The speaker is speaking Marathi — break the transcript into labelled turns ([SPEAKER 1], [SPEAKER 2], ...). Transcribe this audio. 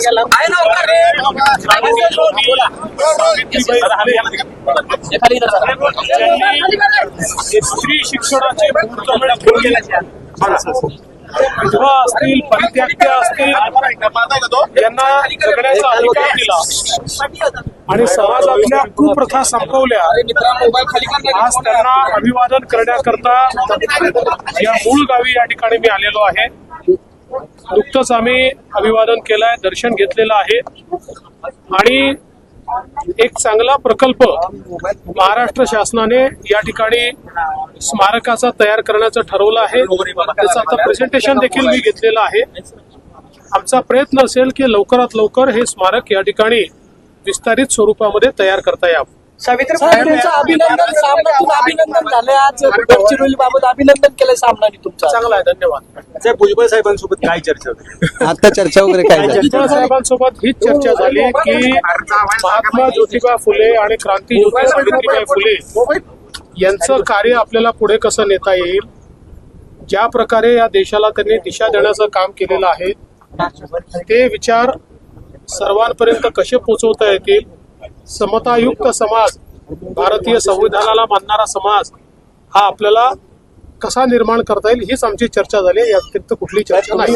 [SPEAKER 1] आहे ना
[SPEAKER 2] स्त्री शिक्षणाचे विधवा असतील परित्याक्त्या असतील यांना जगण्याचा अधिकार दिला आणि समाजातल्या कुप्रथा संपवल्या. आज त्यांना अभिवादन करण्याकरता या मूळ गावी या ठिकाणी मी आलेलो आहे. नुकतंच आम्ही अभिवादन केलंय दर्शन घेतलेलं आहे. आणि एक चांगला प्रकल्प महाराष्ट्र शासनाने या ठिकाणी स्मारकाचा तयार करण्याचं ठरवलं आहे. त्याचं आता प्रेझेंटेशन देखील मी घेतलेलं आहे. आमचा प्रयत्न असेल की लवकरात लवकर हे स्मारक या ठिकाणी विस्तारित स्वरूपामध्ये तयार करता यावं.
[SPEAKER 1] साहेब तुमचं अभिनंदन सामनातून अभिनंदन झालंय. आज गडचिरोली बाबत अभिनंदन केलंय सामनाने तुमचं.
[SPEAKER 2] चांगला आहे धन्यवाद.
[SPEAKER 3] साहेब भुजबळ साहेबांसोबत काय चर्चा
[SPEAKER 4] आता चर्चा वगैरे काय झाली?
[SPEAKER 2] भुजबळ साहेबांसोबत हीच चर्चा झाली की महात्मा ज्योतिबा फुले आणि क्रांती ज्योती सावित्रीबाई फुले यांचं कार्य आपल्याला पुढे कसं नेता येईल? ज्या प्रकारे या देशाला त्यांनी दिशा देण्याचं काम केलेलं आहे ते विचार सर्वांपर्यंत कसे पोहोचवता येतील? समतायुक्त समाज भारतीय संविधानाला मानणारा समाज हा आपल्याला कसा निर्माण करता येईल हीच आमची चर्चा झाली या व्यतिरिक्त कुठली चर्चा नाही.